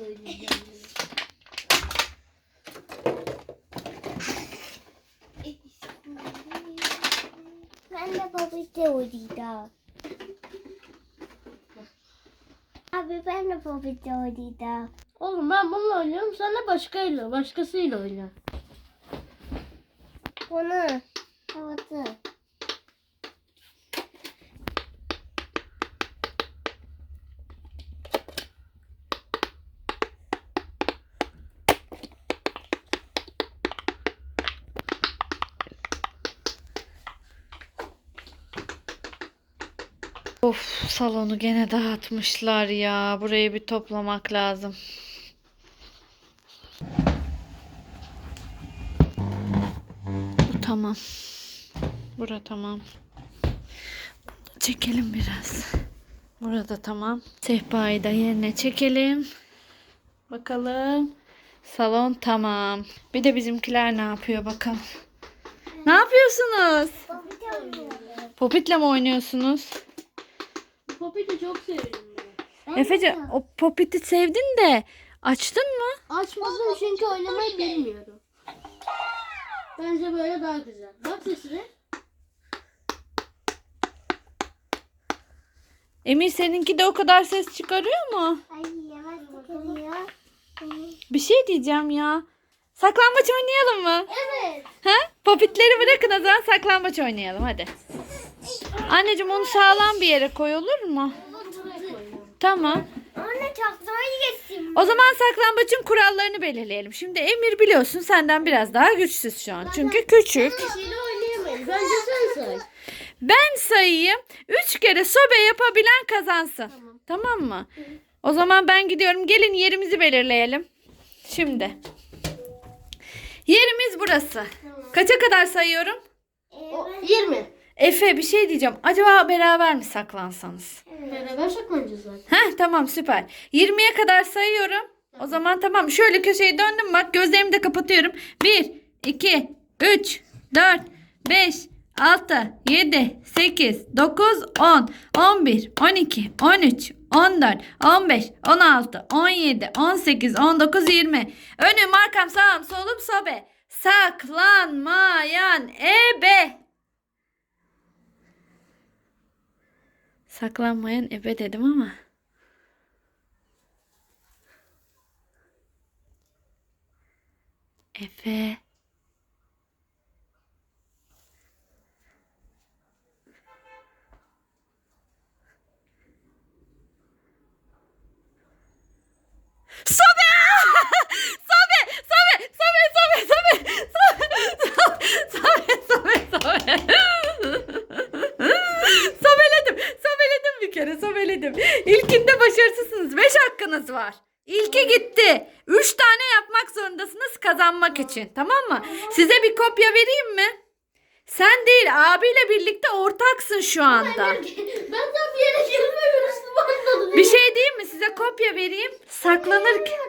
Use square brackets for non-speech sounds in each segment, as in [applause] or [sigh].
oynayacağım. Ben de babette oynayacağım. Abi ben de babette oynayacağım. Oğlum ben bununla oynuyorum. Sen de başkayla, başkasıyla oyna. Bunu. Havası. Of salonu gene dağıtmışlar ya. Burayı bir toplamak lazım. Bu tamam. Bura tamam. Bunu çekelim biraz. Burada tamam. Sehpayı da yerine çekelim. Bakalım. Salon tamam. Bir de bizimkiler ne yapıyor bakalım. Ne yapıyorsunuz? Popit'le mi oynuyorsunuz? Popit'i çok seviyorum ben. Efece o Popit'i sevdin de açtın mı? Açmadım çünkü oynamayı bilmiyorum. Bence böyle daha güzel. Bak sesine. Emir seninki de o kadar ses çıkarıyor mu? Ay bakılıyor. Bir şey diyeceğim ya. Saklambaç oynayalım mı? Evet. Ha? Popitleri bırakın o zaman saklambaç oynayalım hadi. Anneciğim onu sağlam bir yere koy olur mu? Tamam. Anne tahtayı geçsin. O zaman saklambaçın kurallarını belirleyelim. Şimdi Emir biliyorsun senden biraz daha güçsüz şu an. Çünkü küçük. Bence sen say. Ben sayayım. Üç kere sobe yapabilen kazansın. Tamam, mı? O zaman ben gidiyorum. Gelin yerimizi belirleyelim. Şimdi. Yerimiz burası. Kaça kadar sayıyorum? O 20. Efe bir şey diyeceğim. Acaba beraber mi saklansanız? Beraber saklanacağız zaten. Heh tamam süper. 20'ye kadar sayıyorum. O zaman tamam. Şöyle köşeye döndüm bak. Gözlerimi de kapatıyorum. 1, 2, 3, 4, 5, 6, 7, 8, 9, 10, 11, 12, 13, 14, 15, 16, 17, 18, 19, 20. Önüm, arkam, sağım, solum, sobe. Saklanmayan ebe. Saklanmayan ebe dedim ama. Efe. Kazanmak için. Tamam mı? Size bir kopya vereyim mi? Sen değil abiyle birlikte ortaksın şu anda. ben de bir yere. Anladım. Bir şey diyeyim mi? Size kopya vereyim. Saklanırken.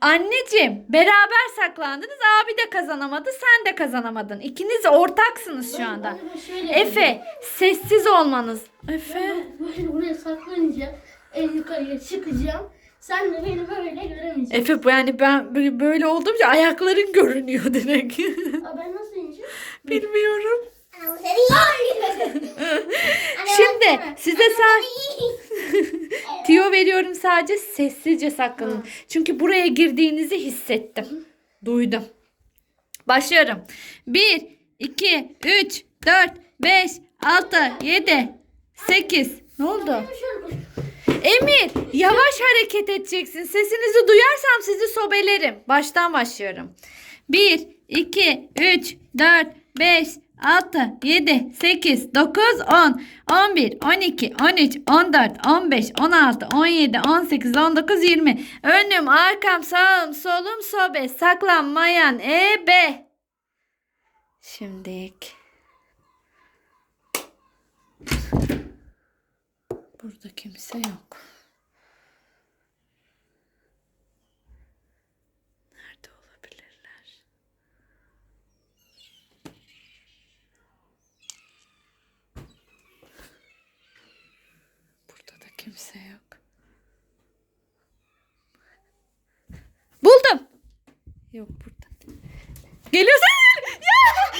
Anneciğim beraber saklandınız. Abi de kazanamadı. Sen de kazanamadın. İkiniz ortaksınız şu anda. Şöyle Efe sessiz olmanız. Efe. Böyle buraya saklanacağım. En yukarıya çıkacağım. Sen de beni böyle göremeyeceksin. Efe bu yani ben böyle olduğumca ayakların görünüyor direkt. Aa, ben nasıl ineceğim? Bilmiyorum. [laughs] Şimdi size sağ [laughs] tiyo veriyorum sadece sessizce saklanın. Çünkü buraya girdiğinizi hissettim. Duydum. Başlıyorum. 1, 2, 3, 4, 5, 6, 7, 8. Ne oldu? Emir yavaş hareket edeceksin. Sesinizi duyarsam sizi sobelerim. Baştan başlıyorum. 1, 2, 3, 4, 5, 6, 7, 8, 9, 10, 11, 12, 13, 14, 15, 16, 17, 18, 19, 20. Önüm, arkam, sağım, solum, sobe. Saklanmayan ebe. Şimdilik. Burada kimse yok. Nerede olabilirler? Burada da kimse yok. Yok burada. Geliyorsun. Ya!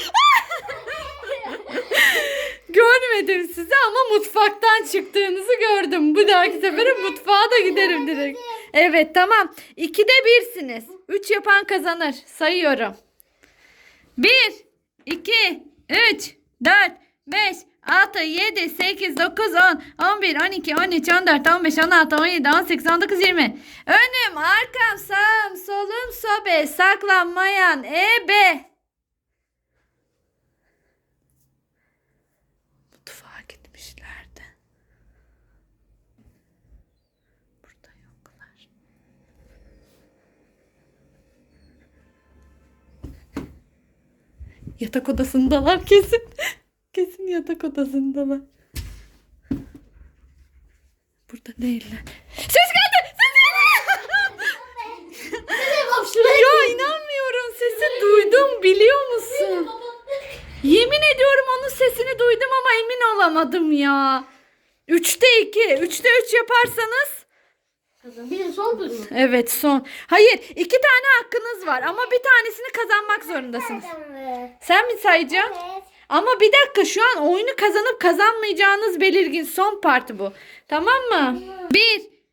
Görmedim sizi ama mutfaktan çıktığınızı gördüm. Bu dahaki sefere mutfağa da giderim direkt. Evet tamam. İkide birsiniz. Üç yapan kazanır. Sayıyorum. Bir, iki, üç, dört, beş, altı, yedi, sekiz, dokuz, on, on bir, on iki, on üç, on dört, on beş, on altı, on yedi, on sekiz, on dokuz, yirmi. Önüm, arkam, sağım, solum, sobe, saklanmayan, ebe. Mutfağa gitmişlerdi. Burada yoklar. Yatak odasındalar [laughs] kesin. Kesin yatak odasındalar. Burada değiller. Ses geldi! Ses geldi! Ya inanmıyorum. Sesi duydum biliyor musun? Yemin ediyorum onun sesini duydum ama emin olamadım ya. Üçte iki. Üçte üç yaparsanız. Bir de son tur mu? Evet son. Hayır iki tane hakkınız var ama bir tanesini kazanmak zorundasınız. Sen mi sayacaksın? Evet. Ama bir dakika şu an oyunu kazanıp kazanmayacağınız belirgin son parti bu. Tamam mı? 1,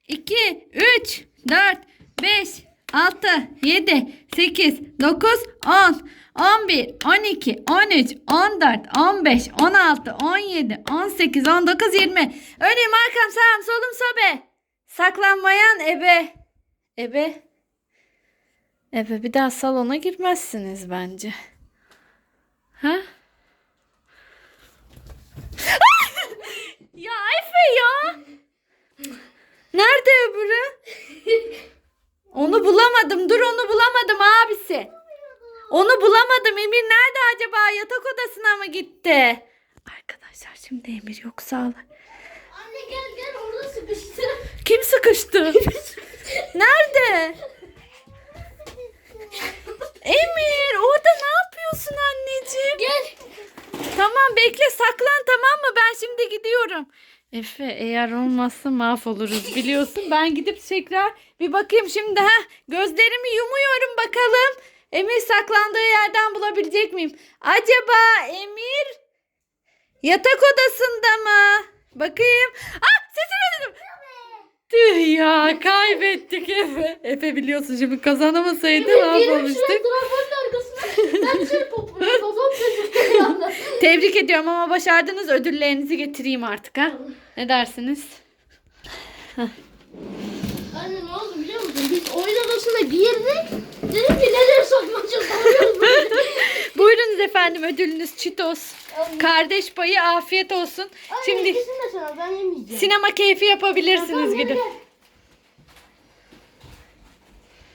2, 3, 4, 5, 6, 7, 8, 9, 10, 11, 12, 13, 14, 15, 16, 17, 18, 19, 20. Önüm arkam sağım solum sobe. Saklanmayan ebe. Ebe. Ebe bir daha salona girmezsiniz bence. Ha? [laughs] Ya Efe ya. Nerede öbürü? Onu bulamadım. Dur onu bulamadım abisi. Onu bulamadım. Emir nerede acaba? Yatak odasına mı gitti? Arkadaşlar şimdi Emir yok sağlar. Anne gel gel orada sıkıştı. Kim sıkıştı? [laughs] nerede? Emir orada ne yapıyorsun anneciğim? Gel. Tamam bekle saklan tamam mı? Ben şimdi gidiyorum. Efe eğer olmazsa mahvoluruz biliyorsun. Ben gidip tekrar bir bakayım şimdi. ha Gözlerimi yumuyorum bakalım. Emir saklandığı yerden bulabilecek miyim? Acaba Emir yatak odasında mı? Bakayım. Ah sesini duydum. Tüh ya kaybettik Efe. Efe biliyorsun şimdi kazanamasaydı ne yapmamıştık? anda. Tebrik ediyorum ama başardınız. Ödüllerinizi getireyim artık ha. Ne dersiniz? Anne ne oldu biliyor musun? Biz oyun odasına girdik. Dedim ki neler efendim ödülünüz çitos. Kardeş payı afiyet olsun. Şimdi ikisini de sana ben yemeyeceğim. sinema keyfi yapabilirsiniz Tamam, gidip. gel,